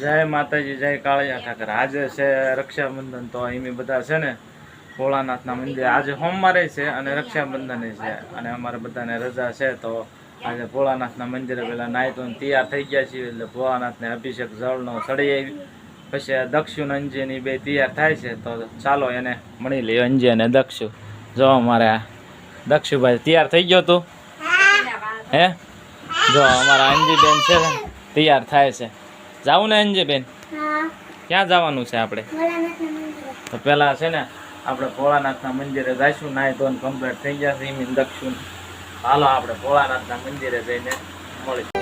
જય માતાજી, જય કાળિયા ઠાકર. આજે છે રક્ષાબંધન, તો એમ બધા છે ને ભોળાનાથના મંદિર. આજે સોમવારે છે અને રક્ષાબંધન છે. અને અમારે બધાને રજા છે, તો આજે ભોળાનાથના મંદિરે પેલા નાહી તો તૈયાર થઈ ગયા છીએ, એટલે ભોળાનાથને અભિષેક જળનો સળી આવી. પછી આ દક્ષુ ને બે તૈયાર થાય છે, તો ચાલો એને મળી લઈએ. અંજી અને દક્ષુ જો અમારે દક્ષુભાઈ તૈયાર થઈ ગયો તું. હે? જો અમારા અંજીબેન છે તૈયાર થાય છે. જાવું ને અંજે બેન? ક્યાં જવાનું છે આપણે? તો પહેલાં છે ને આપણે ભોળાનાથના મંદિરે જઈશું નાય ધોન કમ્પ્લીટ થઈ ગયા છે એમ દક્ષિણ. હાલો આપણે ભોળાનાથના મંદિરે જઈને મળી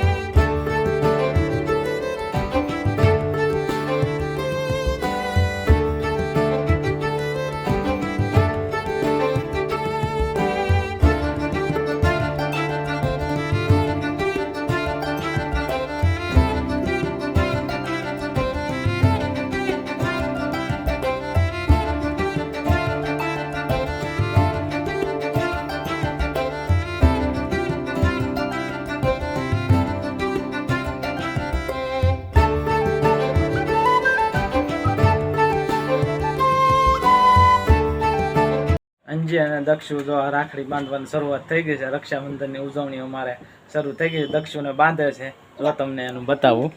અંજી અને દક્ષુ જો રાખડી બાંધવાની શરૂઆત થઈ ગઈ છે રક્ષાબંધનની ઉજવણી અમારે શરૂ થઈ ગઈ છે. દક્ષુને બાંધે છે. જો તમને એનું બતાવું.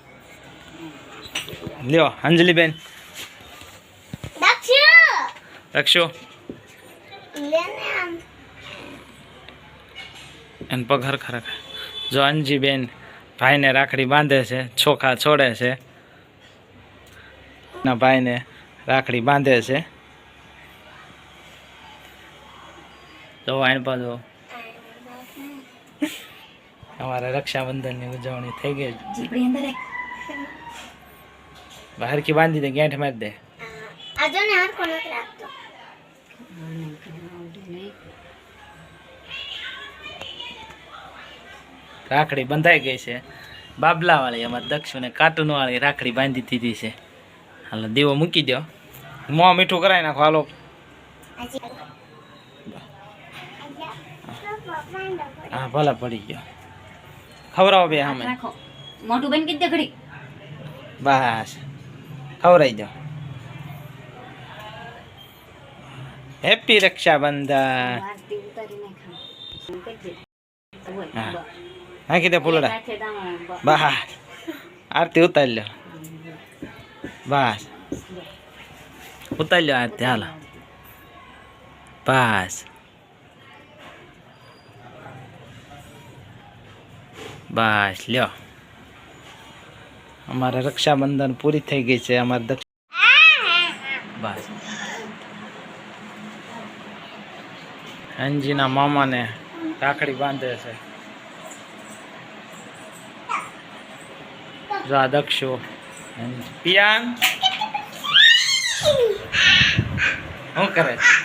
લ્યો અંજલિબેન. દક્ષુ! એને પગાર ખરેખર જો અંજીબેન ભાઈને રાખડી બાંધે છે ચોખા છોડે છે ના ભાઈને રાખડી બાંધે છે. તો આઈન પાછો અમારે રક્ષાબંધનની ઉજવણી થઈ ગઈ બહાર કી બાંધી દે ગેંઠ મારી દે. રાખડી બંધાઈ ગઈ છે. બાબલા વાળી અમારે દક્ષુને કાર્ટૂન વાળી રાખડી બાંધી દીધી છે. હાલો દીવો મૂકી દો મોં મીઠું કરાવી નાખો હાલો. હા ભલે પડી ગયો. ખવડાવો બે હા મોટું બેન કીધે ઘડી. બસ. ખવડાવી દો. હેપી રક્ષાબંધન. હા. કીધે ફૂલડા. બસ. આરતી ઉતારી લો. બસ. ઉતારી લો આરતી હાલો. બસ. બસ, લ્યો. અમારે રક્ષાબંધન પૂરી થઈ ગઈ છે, અમારે દક્ષ બસ. હંજીના મામાને રાખડી બાંધે છે. જો દક્ષો પિયાન! શું કરે છે?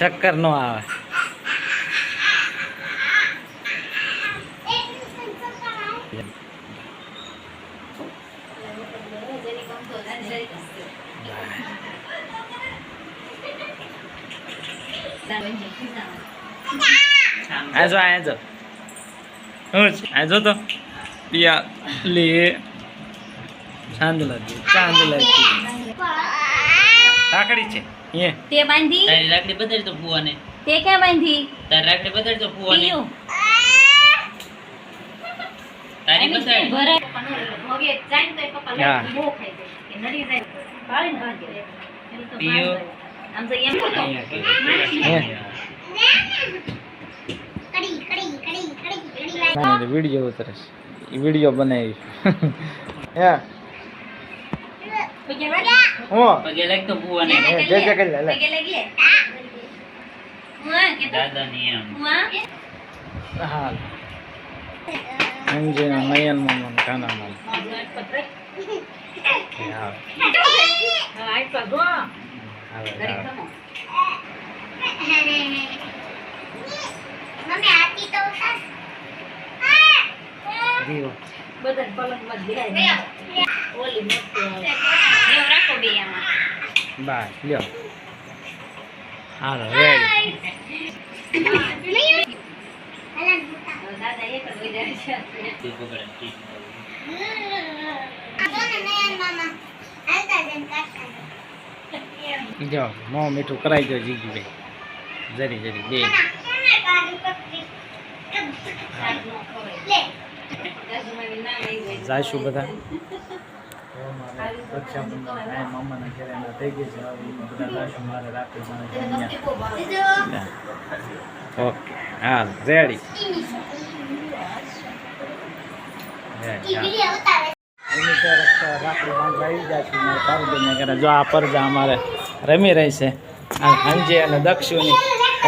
ચક્કર નો આવે. આ જો આ જો. હું છે? આ જો તો. પિયા લે. ચાંદ લાગી ચાંદ લાગી. રાખડી છે. તે બાંધી. તારી રાખડી બદલ તો ફુવાને તે ક્યાં બાંધી? તારી રાખડી બદલ તો ફુવાને તારી બદલ. ભરે ભોગે જાય તો પપ્પા હા. બહુ ખાઈ જાય કે નડી જાય. દે. એમ તો આમ તો એમ તો કડી કડી કડી કડી કડી વીડિયો ઉતરે છે વીડિયો બનાવી. હે. પગે લાગી? હું પગે લાગતો ફુવાને હે, જે જે કરી લે. પગે લાગી લે. એમ? નયન હા આઈ પગો. મમ્મી આરતી તો ઉતાર દીવો. બધાને પલંગમાં જ બિરાય. ઓલી મોટી આવે. એવું રાખો બે આમાં. બસ લ્યો. હાલો રેડી જ મોં મીઠું કરાઈ દો જીગીભાઈ. જરી જરી બે. જાઈશું બધા. ઓકે. હા, રેડી. જો આ પરજા અમારે રમી રહી છે. અને દક્ષુની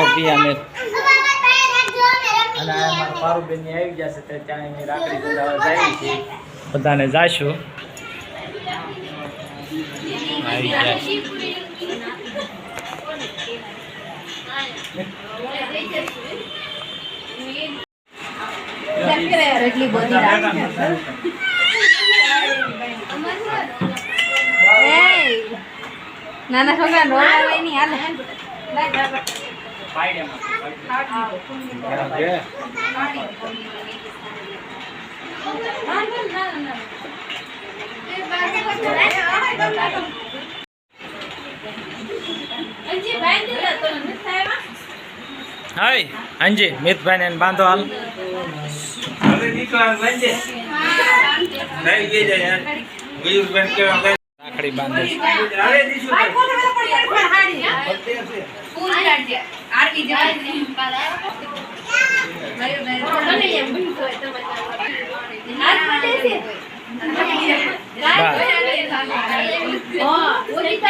ઓપિયાને બાબા પાસે રાખજો અમે રમી અને આ અમારા પારુબેનની આવી જશે તે ત્યાં એની રાખડી બંધાવવા જાય છે. બધાને જાશું? આવી છે. એટલી બધી નાના છોકરા રોવા નહીં હાલે. હાય અંજી મિતભાઈને ને બાંધો હાલ. રાખડી બાંધે.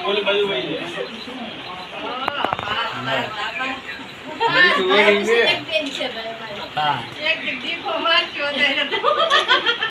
આની બાજુ બા હા હા